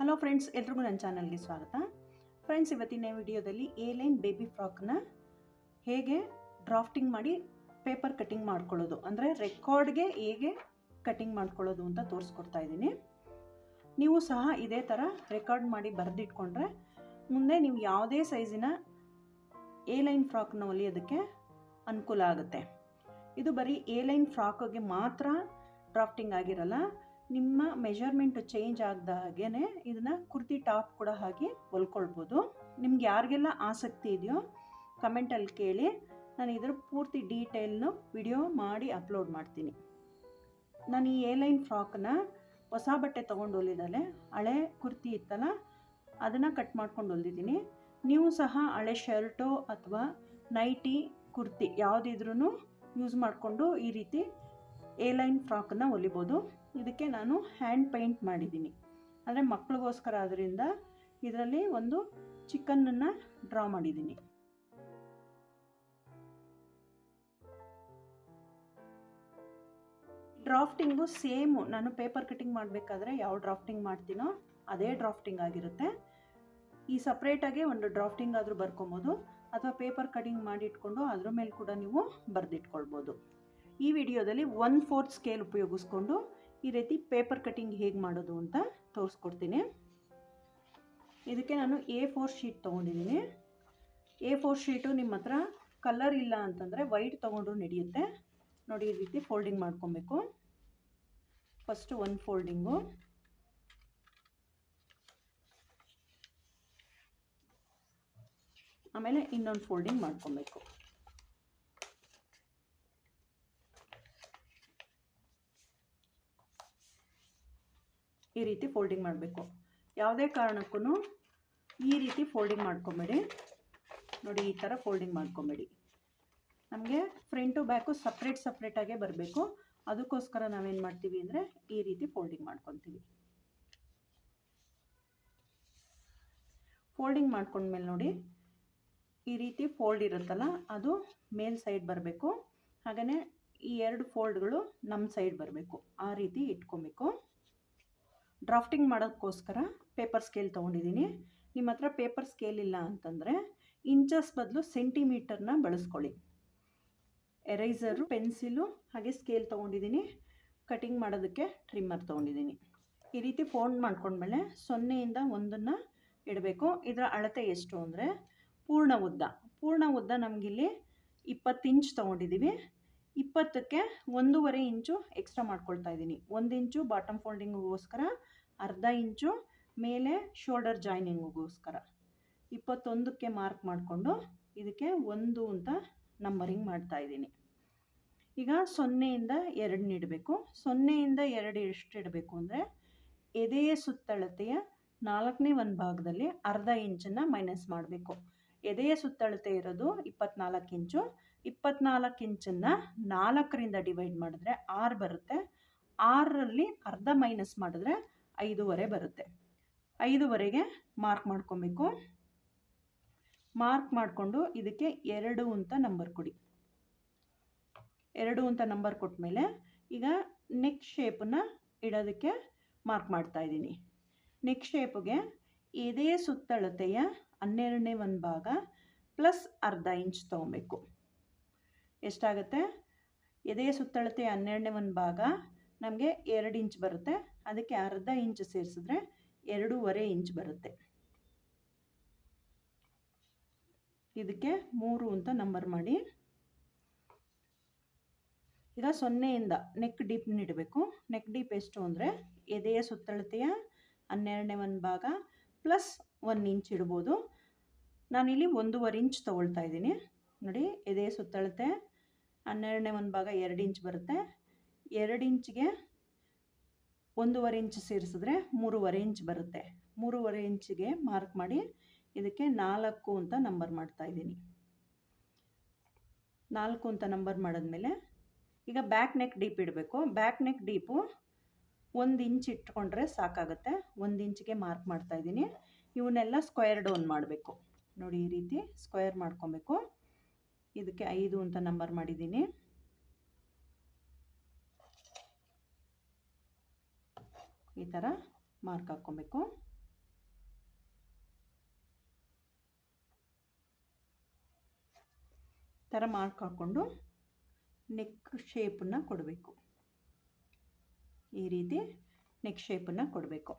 Hello friends ಎಲ್ರಿಗೂ ನನ್ನ ಚಾನಲ್ಗೆ ಸ್ವಾಗತ. ಫ್ರೆಂಡ್ಸ್ ಇವತ್ತಿನ ವಿಡಿಯೋದಲ್ಲಿ ಎ ಲೈನ್ ಬೇಬಿ ಫ್ರಾಕ್ನ ಹೇಗೆ ಡ್ರಾಫ್ಟಿಂಗ್ ಮಾಡಿ ಪೇಪರ್ ಕಟಿಂಗ್ ಮಾಡ್ಕೊಳ್ಳೋದು, ಅಂದರೆ ರೆಕಾರ್ಡ್ಗೆ ಹೇಗೆ ಕಟಿಂಗ್ ಮಾಡ್ಕೊಳ್ಳೋದು ಅಂತ ತೋರಿಸ್ಕೊಡ್ತಾ ಇದ್ದೀನಿ. ನೀವು ಸಹ ಇದೇ ಥರ ರೆಕಾರ್ಡ್ ಮಾಡಿ ಬರೆದಿಟ್ಕೊಂಡ್ರೆ ಮುಂದೆ ನೀವು ಯಾವುದೇ ಸೈಜಿನ ಎ ಲೈನ್ ಫ್ರಾಕ್ನ ಹೊಲಿಯೋದಕ್ಕೆ ಅನುಕೂಲ ಆಗುತ್ತೆ. ಇದು ಬರೀ ಎ ಲೈನ್ ಫ್ರಾಕ್ಗೆ ಮಾತ್ರ ಡ್ರಾಫ್ಟಿಂಗ್ ಆಗಿರಲ್ಲ ನಿಮ್ಮ ಮೆಜರ್ಮೆಂಟ್ ಚೇಂಜ್ ಆಗದ ಹಾಗೇ ಇದನ್ನು ಕುರ್ತಿ ಟಾಪ್ ಕೂಡ ಹಾಕಿ ಹೊಲ್ಕೊಳ್ಬೋದು. ನಿಮ್ಗೆ ಯಾರಿಗೆಲ್ಲ ಆಸಕ್ತಿ ಇದೆಯೋ ಕಮೆಂಟಲ್ಲಿ ಕೇಳಿ. ನಾನು ಇದರ ಪೂರ್ತಿ ಡೀಟೇಲ್ನು ವಿಡಿಯೋ ಮಾಡಿ ಅಪ್ಲೋಡ್ ಮಾಡ್ತೀನಿ. ನಾನು ಈ ಏ ಲೈನ್ ಫ್ರಾಕ್ನ ಹೊಸ ಬಟ್ಟೆ ತೊಗೊಂಡು ಹೊಲಿದಲೆ ಹಳೆ ಕುರ್ತಿ ಇತ್ತಲ್ಲ, ಅದನ್ನು ಕಟ್ ಮಾಡ್ಕೊಂಡು ಹೊಲಿದಿದ್ದೀನಿ. ನೀವು ಸಹ ಹಳೆ ಶರ್ಟು ಅಥವಾ ನೈಟಿ ಕುರ್ತಿ ಯಾವುದಿದ್ರೂ ಯೂಸ್ ಮಾಡಿಕೊಂಡು ಈ ರೀತಿ ಎ ಲೈನ್ ಫ್ರಾಕನ್ನು ಹೊಲಿಬೋದು. ಇದಕ್ಕೆ ನಾನು ಹ್ಯಾಂಡ್ ಪೇಂಟ್ ಮಾಡಿದ್ದೀನಿ. ಅಂದರೆ ಮಕ್ಕಳಿಗೋಸ್ಕರ ಆದ್ದರಿಂದ ಇದರಲ್ಲಿ ಒಂದು ಚಿಕನ್ನನ್ನು ಡ್ರಾ ಮಾಡಿದ್ದೀನಿ. ಡ್ರಾಫ್ಟಿಂಗು ಸೇಮು ನಾನು ಪೇಪರ್ ಕಟಿಂಗ್ ಮಾಡಬೇಕಾದ್ರೆ ಯಾವ ಡ್ರಾಫ್ಟಿಂಗ್ ಮಾಡ್ತೀನೋ ಅದೇ ಡ್ರಾಫ್ಟಿಂಗ್ ಆಗಿರುತ್ತೆ. ಈ ಸಪ್ರೇಟಾಗಿ ಒಂದು ಡ್ರಾಫ್ಟಿಂಗ್ ಆದರೂ ಬರ್ಕೊಬೋದು. ಅಥವಾ ಪೇಪರ್ ಮಾಡಿ ಇಟ್ಕೊಂಡು ಅದ್ರ ಮೇಲೆ ಕೂಡ ನೀವು ಬರೆದಿಟ್ಕೊಳ್ಬೋದು. ಈ ವಿಡಿಯೋದಲ್ಲಿ ಒನ್ ಫೋರ್ತ್ ಸ್ಕೇಲ್ ಉಪಯೋಗಿಸ್ಕೊಂಡು ಈ ರೀತಿ ಪೇಪರ್ ಕಟಿಂಗ್ ಹೇಗೆ ಮಾಡೋದು ಅಂತ ತೋರಿಸ್ಕೊಡ್ತೀನಿ. ಇದಕ್ಕೆ ನಾನು ಎ ಫೋರ್ ಶೀಟ್ ತೊಗೊಂಡಿದ್ದೀನಿ. ಎ ಫೋರ್ ಶೀಟು ನಿಮ್ಮ ಹತ್ರ ಕಲ್ಲರ್ ಇಲ್ಲ ಅಂತಂದರೆ ವೈಟ್ ತೊಗೊಂಡ್ರು ನಡೆಯುತ್ತೆ. ನೋಡಿ, ಈ ರೀತಿ ಫೋಲ್ಡಿಂಗ್ ಮಾಡ್ಕೊಬೇಕು. ಫಸ್ಟು ಒಂದು ಫೋಲ್ಡಿಂಗು ಆಮೇಲೆ ಇನ್ನೊಂದು ಫೋಲ್ಡಿಂಗ್ ಮಾಡ್ಕೊಬೇಕು. ಈ ರೀತಿ ಫೋಲ್ಡಿಂಗ್ ಮಾಡಬೇಕು. ಯಾವುದೇ ಕಾರಣಕ್ಕೂ ಈ ರೀತಿ ಫೋಲ್ಡಿಂಗ್ ಮಾಡ್ಕೊಬೇಡಿ. ನೋಡಿ, ಈ ಥರ ಫೋಲ್ಡಿಂಗ್ ಮಾಡ್ಕೊಬೇಡಿ. ನಮಗೆ ಫ್ರಂಟು ಬ್ಯಾಕು ಸಪ್ರೇಟ್ ಸಪ್ರೇಟಾಗೇ ಬರಬೇಕು. ಅದಕ್ಕೋಸ್ಕರ ನಾವೇನು ಮಾಡ್ತೀವಿ ಅಂದರೆ ಈ ರೀತಿ ಫೋಲ್ಡಿಂಗ್ ಮಾಡ್ಕೊತೀವಿ. ಫೋಲ್ಡಿಂಗ್ ಮಾಡ್ಕೊಂಡ್ಮೇಲೆ ನೋಡಿ, ಈ ರೀತಿ ಫೋಲ್ಡ್ ಇರುತ್ತಲ್ಲ, ಅದು ಮೇಲ್ ಸೈಡ್ ಬರಬೇಕು. ಹಾಗೆಯೇ ಈ ಎರಡು ಫೋಲ್ಡ್ಗಳು ನಮ್ಮ ಸೈಡ್ ಬರಬೇಕು. ಆ ರೀತಿ ಇಟ್ಕೊಬೇಕು. ಡ್ರಾಫ್ಟಿಂಗ್ ಮಾಡೋಕ್ಕೋಸ್ಕರ ಪೇಪರ್ ಸ್ಕೇಲ್ ತೊಗೊಂಡಿದ್ದೀನಿ. ನಿಮ್ಮ ಹತ್ರ ಪೇಪರ್ ಸ್ಕೇಲ್ ಇಲ್ಲ ಅಂತಂದರೆ ಇಂಚಸ್ ಬದಲು ಸೆಂಟಿಮೀಟರ್ನ ಬಳಸ್ಕೊಳ್ಳಿ. ಎರೈಸರು ಪೆನ್ಸಿಲು ಹಾಗೆ ಸ್ಕೇಲ್ ತೊಗೊಂಡಿದ್ದೀನಿ. ಕಟಿಂಗ್ ಮಾಡೋದಕ್ಕೆ ಟ್ರಿಮ್ಮರ್ ತೊಗೊಂಡಿದ್ದೀನಿ. ಈ ರೀತಿ ಫೋಲ್ಡ್ ಮಾಡ್ಕೊಂಡ್ಮೇಲೆ ಸೊನ್ನೆಯಿಂದ ಒಂದನ್ನು ಇಡಬೇಕು. ಇದರ ಅಳತೆ ಎಷ್ಟು ಅಂದರೆ ಪೂರ್ಣ ಉದ್ದ. ಪೂರ್ಣ ಉದ್ದ ನಮಗಿಲ್ಲಿ ಇಪ್ಪತ್ತು ಇಂಚ್ ತೊಗೊಂಡಿದ್ದೀವಿ. ಇಪ್ಪತ್ತಕ್ಕೆ ಒಂದೂವರೆ ಇಂಚು ಎಕ್ಸ್ಟ್ರಾ ಮಾಡ್ಕೊಳ್ತಾ ಇದ್ದೀನಿ. ಒಂದು ಇಂಚು ಬಾಟಮ್ ಫೋಲ್ಡಿಂಗಿಗೋಸ್ಕರ ಅರ್ಧ ಇಂಚು ಮೇಲೆ ಶೋಲ್ಡರ್ ಜಾಯ್ನಿಂಗಿಗೋಸ್ಕರ ಇಪ್ಪತ್ತೊಂದಕ್ಕೆ ಮಾರ್ಕ್ ಮಾಡಿಕೊಂಡು ಇದಕ್ಕೆ ಒಂದು ಅಂತ ನಂಬರಿಂಗ್ ಮಾಡ್ತಾ ಇದ್ದೀನಿ. ಈಗ ಸೊನ್ನೆಯಿಂದ ಎರಡು ನೀಡಬೇಕು. ಸೊನ್ನೆಯಿಂದ ಎರಡು ಎಷ್ಟು ಇಡಬೇಕು ಅಂದರೆ ಎದೆಯ ಸುತ್ತಳತೆಯ ನಾಲ್ಕನೇ ಒಂದು ಭಾಗದಲ್ಲಿ ಅರ್ಧ ಇಂಚನ್ನು ಮೈನಸ್ ಮಾಡಬೇಕು. ಎದೆಯ ಸುತ್ತಳತೆ ಇರೋದು ಇಪ್ಪತ್ನಾಲ್ಕು ಇಂಚು ಇಪ್ಪತ್ನಾಲ್ಕು ಇಂಚನ್ನು ನಾಲ್ಕರಿಂದ ಡಿವೈಡ್ ಮಾಡಿದ್ರೆ ಆರು ಬರುತ್ತೆ. ಆರರಲ್ಲಿ ಅರ್ಧ ಮೈನಸ್ ಮಾಡಿದ್ರೆ ಐದೂವರೆ ಬರುತ್ತೆ. ಐದೂವರೆಗೆ ಮಾರ್ಕ್ ಮಾಡ್ಕೊಬೇಕು. ಮಾರ್ಕ್ ಮಾಡಿಕೊಂಡು ಇದಕ್ಕೆ ಎರಡು ಅಂತ ನಂಬರ್ ಕೊಡಿ. ಎರಡು ಅಂತ ನಂಬರ್ ಕೊಟ್ಟ ಮೇಲೆ ಈಗ ನೆಕ್ ಶೇಪನ್ನ ಇಡೋದಕ್ಕೆ ಮಾರ್ಕ್ ಮಾಡ್ತಾ ಇದ್ದೀನಿ. ನೆಕ್ ಶೇಪ್ಗೆ ಇದೇ ಸುತ್ತಳತೆಯ ಹನ್ನೆರಡನೇ ಒಂದು ಭಾಗ ಪ್ಲಸ್ ಅರ್ಧ ಇಂಚ್ ತೊಗೊಬೇಕು. ಎಷ್ಟಾಗುತ್ತೆ? ಎದೆಯ ಸುತ್ತಳತೆ ಹನ್ನೆರಡನೇ ಒಂದು ಭಾಗ ನಮಗೆ ಎರಡು ಇಂಚ್ ಬರುತ್ತೆ. ಅದಕ್ಕೆ ಅರ್ಧ ಇಂಚ್ ಸೇರಿಸಿದ್ರೆ ಎರಡೂವರೆ ಇಂಚ್ ಬರುತ್ತೆ. ಇದಕ್ಕೆ ಮೂರು ಅಂತ ನಂಬರ್ ಮಾಡಿ. ಈಗ ಸೊನ್ನೆಯಿಂದ ನೆಕ್ ಡೀಪ್ನ ಇಡಬೇಕು. ನೆಕ್ ಡೀಪ್ ಎಷ್ಟು ಅಂದರೆ ಎದೆಯ ಸುತ್ತಳತೆಯ ಹನ್ನೆರಡನೇ ಒಂದು ಭಾಗ ಪ್ಲಸ್ ಒನ್ ಇಂಚ್ ಇಡ್ಬೋದು. ನಾನಿಲ್ಲಿ ಒಂದೂವರೆ ಇಂಚ್ ತೊಗೊಳ್ತಾ ಇದ್ದೀನಿ. ನೋಡಿ, ಎದೆಯ ಸುತ್ತಳತೆ ಹನ್ನೆರಡನೇ ಒಂದು ಭಾಗ ಎರಡು ಇಂಚ್ ಬರುತ್ತೆ. ಎರಡು ಇಂಚ್ಗೆ ಒಂದೂವರೆ ಇಂಚ್ ಸೇರಿಸಿದ್ರೆ ಮೂರುವರೆ ಇಂಚ್ ಬರುತ್ತೆ. ಮೂರುವರೆ ಇಂಚಿಗೆ ಮಾರ್ಕ್ ಮಾಡಿ ಇದಕ್ಕೆ ನಾಲ್ಕು ಅಂತ ನಂಬರ್ ಮಾಡ್ತಾ ಇದ್ದೀನಿ. ನಾಲ್ಕು ಅಂತ ನಂಬರ್ ಮಾಡಿದ್ಮೇಲೆ ಈಗ ಬ್ಯಾಕ್ ನೆಕ್ ಡೀಪ್ ಇಡಬೇಕು. ಬ್ಯಾಕ್ ನೆಕ್ ಡೀಪು ಒಂದು ಇಂಚ್ ಇಟ್ಕೊಂಡ್ರೆ ಸಾಕಾಗುತ್ತೆ. ಒಂದು ಇಂಚಿಗೆ ಮಾರ್ಕ್ ಮಾಡ್ತಾ ಇದ್ದೀನಿ. ಇವನ್ನೆಲ್ಲ ಸ್ಕ್ವೇರ್ ಡೌನ್ ಮಾಡಬೇಕು. ನೋಡಿ ಈ ರೀತಿ ಸ್ಕ್ವೇರ್ ಮಾಡ್ಕೊಬೇಕು. ಇದಕ್ಕೆ ಐದು ಅಂತ ನಂಬರ್ ಮಾಡಿದ್ದೀನಿ. ಈ ಥರ ಮಾರ್ಕ್ ಹಾಕ್ಕೊಬೇಕು. ಥರ ಮಾರ್ಕ್ ಹಾಕ್ಕೊಂಡು ನೆಕ್ ಶೇಪನ್ನು ಕೊಡಬೇಕು. ಈ ರೀತಿ ನೆಕ್ ಶೇಪನ್ನು ಕೊಡಬೇಕು.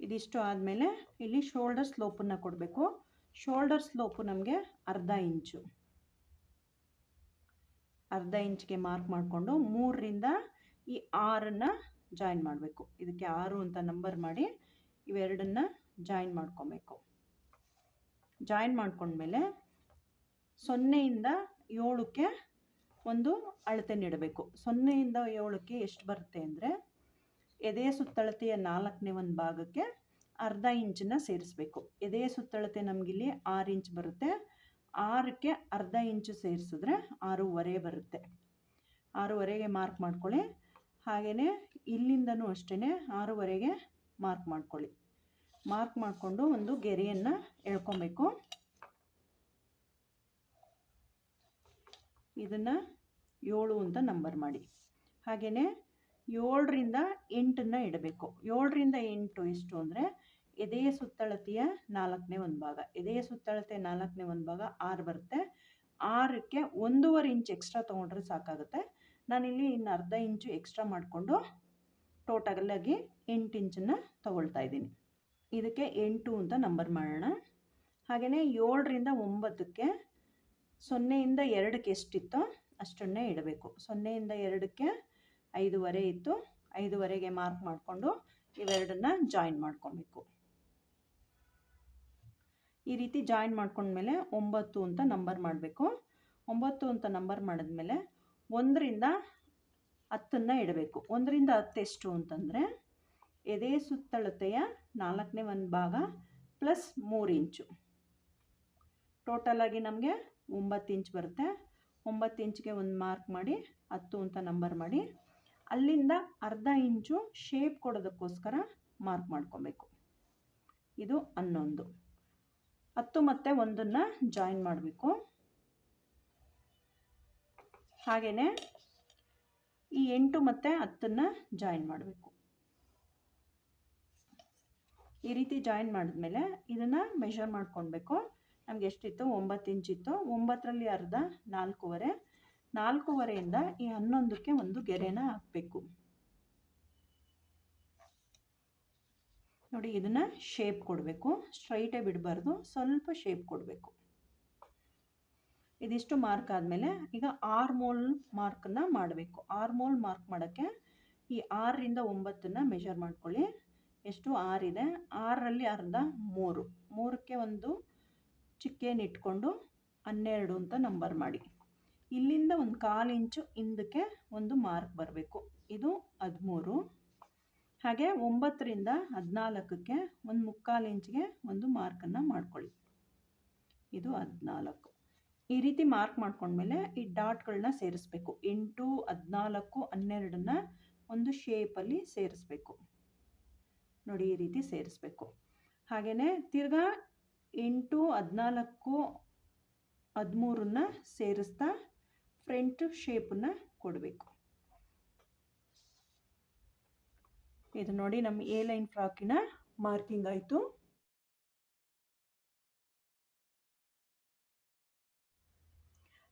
ಇದಿಷ್ಟು ಆದಮೇಲೆ ಇಲ್ಲಿ ಶೋಲ್ಡರ್ ಸ್ಲೋಪನ್ನು ಕೊಡಬೇಕು. ಶೋಲ್ಡರ್ ಸ್ಲೋಪು ನಮಗೆ ಅರ್ಧ ಇಂಚು. ಅರ್ಧ ಇಂಚ್ಗೆ ಮಾರ್ಕ್ ಮಾಡಿಕೊಂಡು ಮೂರರಿಂದ ಈ ಆರನ್ನು ಜಾಯಿನ್ ಮಾಡಬೇಕು. ಇದಕ್ಕೆ ಆರು ಅಂತ ನಂಬರ್ ಮಾಡಿ ಇವೆರಡನ್ನು ಜಾಯಿನ್ ಮಾಡ್ಕೊಬೇಕು. ಜಾಯಿನ್ ಮಾಡ್ಕೊಂಡ್ಮೇಲೆ ಸೊನ್ನೆಯಿಂದ ಏಳಕ್ಕೆ ಒಂದು ಅಳತೆ ನೀಡಬೇಕು. ಸೊನ್ನೆಯಿಂದ ಏಳಕ್ಕೆ ಎಷ್ಟು ಬರುತ್ತೆ ಅಂದರೆ ಎದೆ ಸುತ್ತಳತೆಯ ನಾಲ್ಕನೇ ಒಂದು ಭಾಗಕ್ಕೆ ಅರ್ಧ ಇಂಚನ್ನು ಸೇರಿಸ್ಬೇಕು. ಎದೆ ಸುತ್ತಳತೆ ನಮಗಿಲ್ಲಿ ಆರು ಇಂಚ್ ಬರುತ್ತೆ. ಆರಕ್ಕೆ ಅರ್ಧ ಇಂಚು ಸೇರಿಸಿದ್ರೆ ಆರೂವರೆ ಬರುತ್ತೆ. ಆರೂವರೆಗೆ ಮಾರ್ಕ್ ಮಾಡ್ಕೊಳ್ಳಿ. ಹಾಗೆಯೇ ಇಲ್ಲಿಂದನೂ ಅಷ್ಟೇ ಆರೂವರೆಗೆ ಮಾರ್ಕ್ ಮಾಡ್ಕೊಳ್ಳಿ. ಮಾರ್ಕ್ ಮಾಡಿಕೊಂಡು ಒಂದು ಗೆರೆಯನ್ನು ಎಳ್ಕೊಬೇಕು. ಇದನ್ನು ಏಳು ಅಂತ ನಂಬರ್ ಮಾಡಿ. ಹಾಗೆಯೇ ಏಳರಿಂದ ಎಂಟನ್ನು ಇಡಬೇಕು. ಏಳರಿಂದ ಎಂಟು ಎಷ್ಟು ಅಂದರೆ ಎದೆಯ ಸುತ್ತಳತೆಯ ನಾಲ್ಕನೇ ಒಂದು ಭಾಗ. ಎದೆಯ ಸುತ್ತಳತೆ ನಾಲ್ಕನೇ ಒಂದು ಭಾಗ ಆರು ಬರುತ್ತೆ. ಆರಕ್ಕೆ ಒಂದೂವರೆ ಇಂಚ್ ಎಕ್ಸ್ಟ್ರಾ ತೊಗೊಂಡ್ರೆ ಸಾಕಾಗುತ್ತೆ. ನಾನಿಲ್ಲಿ ಇನ್ನು ಅರ್ಧ ಇಂಚು ಎಕ್ಸ್ಟ್ರಾ ಮಾಡಿಕೊಂಡು ಟೋಟಲಾಗಿ ಎಂಟು ಇಂಚನ್ನು ತೊಗೊಳ್ತಾ ಇದ್ದೀನಿ. ಇದಕ್ಕೆ ಎಂಟು ಅಂತ ನಂಬರ್ ಮಾಡೋಣ. ಹಾಗೆಯೇ ಏಳರಿಂದ ಒಂಬತ್ತಕ್ಕೆ ಸೊನ್ನೆಯಿಂದ ಎರಡಕ್ಕೆ ಎಷ್ಟಿತ್ತೋ ಅಷ್ಟನ್ನೇ ಇಡಬೇಕು. ಸೊನ್ನೆಯಿಂದ ಎರಡಕ್ಕೆ ಐದೂವರೆ ಇತ್ತು. ಐದೂವರೆಗೆ ಮಾರ್ಕ್ ಮಾಡಿಕೊಂಡು ಇವೆರಡನ್ನ ಜಾಯಿನ್ ಮಾಡ್ಕೊಬೇಕು. ಈ ರೀತಿ ಜಾಯಿನ್ ಮಾಡ್ಕೊಂಡ್ಮೇಲೆ ಒಂಬತ್ತು ಅಂತ ನಂಬರ್ ಮಾಡಬೇಕು. ಒಂಬತ್ತು ಅಂತ ನಂಬರ್ ಮಾಡಿದ್ಮೇಲೆ ಒಂದರಿಂದ ಹತ್ತನ್ನು ಇಡಬೇಕು. ಒಂದರಿಂದ ಹತ್ತು ಎಷ್ಟು ಅಂತಂದರೆ ಎದೆ ಸುತ್ತಳತೆಯ ನಾಲ್ಕನೇ ಒಂದು ಭಾಗ ಪ್ಲಸ್ ಮೂರು ಇಂಚು ಟೋಟಲಾಗಿ ನಮಗೆ ಒಂಬತ್ತು ಇಂಚ್ ಬರುತ್ತೆ. ಒಂಬತ್ತು ಇಂಚ್ಗೆ ಒಂದು ಮಾರ್ಕ್ ಮಾಡಿ ಹತ್ತು ಅಂತ ನಂಬರ್ ಮಾಡಿ ಅಲ್ಲಿಂದ ಅರ್ಧ ಇಂಚು ಶೇಪ್ ಕೊಡೋದಕ್ಕೋಸ್ಕರ ಮಾರ್ಕ್ ಮಾಡ್ಕೊಬೇಕು. ಇದು ಹನ್ನೊಂದು. ಹತ್ತು ಮತ್ತೆ ಒಂದನ್ನು ಜಾಯಿನ್ ಮಾಡಬೇಕು. ಹಾಗೆಯೇ ಈ ಎಂಟು ಮತ್ತು ಹತ್ತನ್ನು ಜಾಯಿನ್ ಮಾಡಬೇಕು. ಈ ರೀತಿ ಜಾಯಿನ್ ಮಾಡಿದ್ಮೇಲೆ ಇದನ್ನು ಮೆಷರ್ ಮಾಡ್ಕೊಳ್ಬೇಕು. ನಮ್ಗೆ ಎಷ್ಟಿತ್ತು? ಒಂಬತ್ತು ಇಂಚಿತ್ತು. ಒಂಬತ್ತರಲ್ಲಿ ಅರ್ಧ ನಾಲ್ಕೂವರೆ. ನಾಲ್ಕೂವರೆಯಿಂದ ಈ ಹನ್ನೊಂದಕ್ಕೆ ಒಂದು ಗೆರೆನ ಹಾಕಬೇಕು. ನೋಡಿ, ಇದನ್ನು ಶೇಪ್ ಕೊಡಬೇಕು. ಸ್ಟ್ರೈಟೇ ಬಿಡಬಾರ್ದು, ಸ್ವಲ್ಪ ಶೇಪ್ ಕೊಡಬೇಕು. ಇದಿಷ್ಟು ಮಾರ್ಕ್ ಆದಮೇಲೆ ಈಗ ಆರ್ ಮೋಲ್ ಮಾರ್ಕನ್ನು ಮಾಡಬೇಕು. ಆರ್ ಮೋಲ್ ಮಾರ್ಕ್ ಮಾಡೋಕ್ಕೆ ಈ ಆರರಿಂದ ಒಂಬತ್ತನ್ನು ಮೆಷರ್ ಮಾಡ್ಕೊಳ್ಳಿ. ಎಷ್ಟು ಆರಿದೆ ಆರರಲ್ಲಿ ಅರ್ಧ ಮೂರು. ಮೂರಕ್ಕೆ ಒಂದು ಚಿಕ್ಕೇನಿಟ್ಕೊಂಡು ಹನ್ನೆರಡು ಅಂತ ನಂಬರ್ ಮಾಡಿ. ಇಲ್ಲಿಂದ ಒಂದು ಕಾಲು ಇಂಚು ಹಿಂದಕ್ಕೆ ಒಂದು ಮಾರ್ಕ್ ಬರಬೇಕು. ಇದು ಹದಿಮೂರು. ಹಾಗೆ ಒಂಬತ್ತರಿಂದ ಹದಿನಾಲ್ಕಕ್ಕೆ ಒಂದು ಮುಕ್ಕಾಲು ಇಂಚಿಗೆ ಒಂದು ಮಾರ್ಕನ್ನು ಮಾಡ್ಕೊಳ್ಳಿ. ಇದು ಹದಿನಾಲ್ಕು. ಈ ರೀತಿ ಮಾರ್ಕ್ ಮಾಡ್ಕೊಂಡ್ಮೇಲೆ ಈ ಡಾಟ್ಗಳನ್ನ ಸೇರಿಸ್ಬೇಕು. ಎಂಟು, ಹದಿನಾಲ್ಕು, ಹನ್ನೆರಡನ್ನ ಒಂದು ಶೇಪಲ್ಲಿ ಸೇರಿಸ್ಬೇಕು. ನೋಡಿ, ಈ ರೀತಿ ಸೇರಿಸ್ಬೇಕು. ಹಾಗೆಯೇ ತಿರ್ಗಾ ಎಂಟು, ಹದಿನಾಲ್ಕು, ಹದಿಮೂರನ್ನ ಸೇರಿಸ್ತಾ ಫ್ರಂಟ್ ಶೇಪನ್ನು ಕೊಡಬೇಕು. ಇದು ನೋಡಿ ನಮ್ಮ ಎ ಲೈನ್ ಫ್ರಾಕಿನ ಮಾರ್ಕಿಂಗ್ ಆಯಿತು.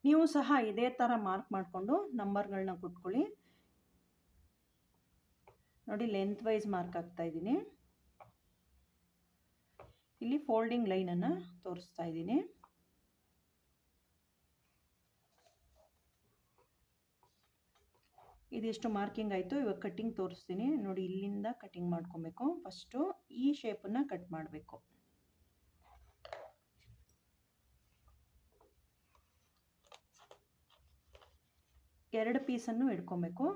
ನೀವು ಸಹ ಇದೇ ಥರ ಮಾರ್ಕ್ ಮಾಡಿಕೊಂಡು ನಂಬರ್ಗಳನ್ನ ಕೊಟ್ಕೊಳ್ಳಿ. ನೋಡಿ ಲೆಂತ್ ವೈಸ್ ಮಾರ್ಕ್ ಆಗ್ತಾ ಇದ್ದೀನಿ. ಇಲ್ಲಿ ಫೋಲ್ಡಿಂಗ್ ಲೈನನ್ನು ತೋರಿಸ್ತಾ ಇದ್ದೀನಿ. ಇದಿಷ್ಟು ಮಾರ್ಕಿಂಗ್ ಆಯಿತು ಇವಾಗ ಕಟ್ಟಿಂಗ್ ತೋರಿಸ್ತೀನಿ. ನೋಡಿ, ಇಲ್ಲಿಂದ ಕಟ್ಟಿಂಗ್ ಮಾಡ್ಕೊಬೇಕು. ಫಸ್ಟು ಈ ಶೇಪನ್ನು ಕಟ್ ಮಾಡಬೇಕು. ಎರಡು ಪೀಸನ್ನು ಇಟ್ಕೊಬೇಕು.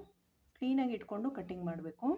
ಕ್ಲೀನಾಗಿ ಇಟ್ಕೊಂಡು ಕಟ್ಟಿಂಗ್ ಮಾಡಬೇಕು.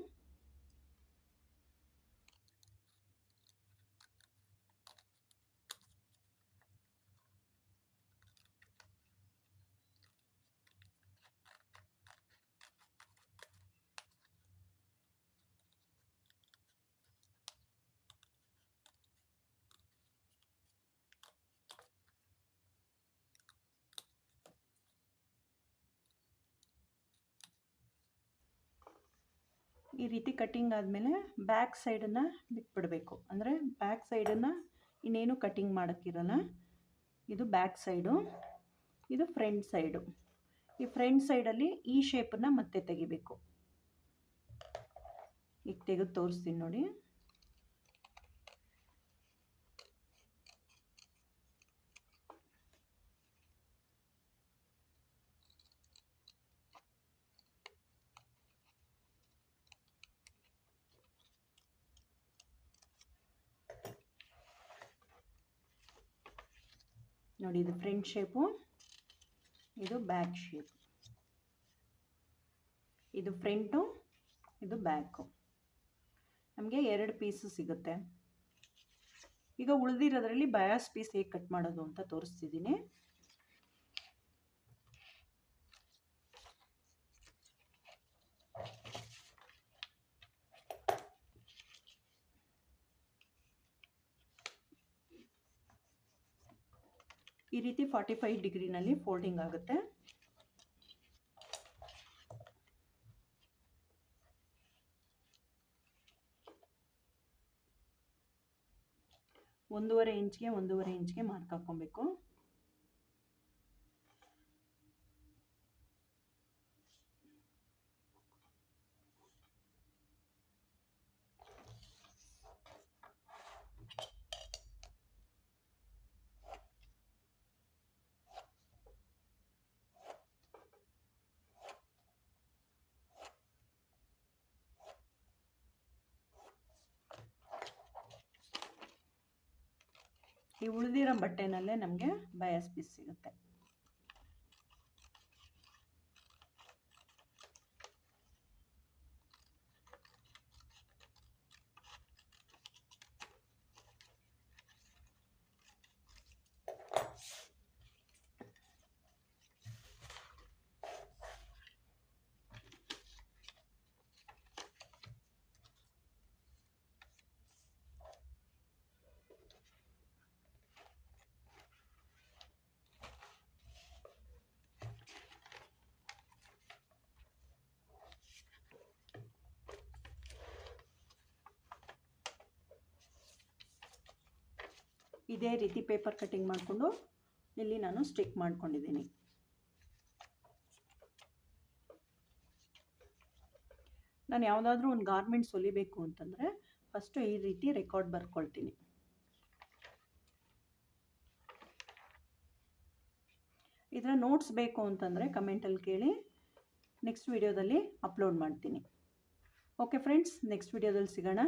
ಈ ರೀತಿ ಕಟ್ಟಿಂಗ್ ಆದಮೇಲೆ ಬ್ಯಾಕ್ ಸೈಡನ್ನು ಬಿಟ್ಬಿಡಬೇಕು. ಅಂದರೆ ಬ್ಯಾಕ್ ಸೈಡನ್ನು ಇನ್ನೇನು ಕಟ್ಟಿಂಗ್ ಮಾಡೋಕ್ಕಿರಲ್ಲ ಇದು ಬ್ಯಾಕ್ ಸೈಡು ಇದು ಫ್ರಂಟ್ ಸೈಡು ಈ ಫ್ರಂಟ್ ಸೈಡಲ್ಲಿ ಈ ಶೇಪನ್ನು ಮತ್ತೆ ತೆಗಿಬೇಕು. ಈಗ ತೆಗೆದು ತೋರಿಸ್ತೀನಿ ನೋಡಿ. ನೋಡಿ, ಇದು ಫ್ರಂಟ್ ಶೇಪು ಇದು ಬ್ಯಾಕ್ ಶೇಪ್ ಇದು ಫ್ರಂಟು ಇದು ಬ್ಯಾಕು ನಮಗೆ ಎರಡು ಪೀಸು ಸಿಗುತ್ತೆ. ಈಗ ಉಳಿದಿರೋದ್ರಲ್ಲಿ ಬಯಾಸ್ ಪೀಸ್ ಹೇಗೆ ಕಟ್ ಮಾಡೋದು ಅಂತ ತೋರಿಸ್ತಿದ್ದೀನಿ. ಈ ರೀತಿ ಫಾರ್ಟಿ ಫೈವ್ ಡಿಗ್ರಿನಲ್ಲಿ ಫೋಲ್ಡಿಂಗ್ ಆಗುತ್ತೆ. ಒಂದೂವರೆ ಇಂಚ್ಗೆ ಒಂದೂವರೆ ಇಂಚ್ಗೆ ಮಾರ್ಕ್ ಹಾಕ್ಕೊಬೇಕು. ಈ ಉಳಿದಿರೋ ಬಟ್ಟೆನಲ್ಲೇ ನಮಗೆ ಬಯಾಸ್ ಪೀಸ್ ಸಿಗುತ್ತೆ. ಇದೇ ರೀತಿ ಪೇಪರ್ ಕಟ್ಟಿಂಗ್ ಮಾಡಿಕೊಂಡು ಇಲ್ಲಿ ನಾನು ಸ್ಟಿಕ್ ಮಾಡ್ಕೊಂಡಿದ್ದೀನಿ. ನಾನು ಯಾವುದಾದ್ರೂ ಒಂದು ಗಾರ್ಮೆಂಟ್ಸ್ ಹೊಲಿಬೇಕು ಅಂತಂದರೆ ಫಸ್ಟು ಈ ರೀತಿ ರೆಕಾರ್ಡ್ ಬರ್ಕೊಳ್ತೀನಿ. ಇದರ ನೋಟ್ಸ್ ಬೇಕು ಅಂತಂದರೆ ಕಮೆಂಟಲ್ಲಿ ಕೇಳಿ ನೆಕ್ಸ್ಟ್ ವಿಡಿಯೋದಲ್ಲಿ ಅಪ್ಲೋಡ್ ಮಾಡ್ತೀನಿ. ಓಕೆ ಫ್ರೆಂಡ್ಸ್ ನೆಕ್ಸ್ಟ್ ವಿಡಿಯೋದಲ್ಲಿ ಸಿಗೋಣ.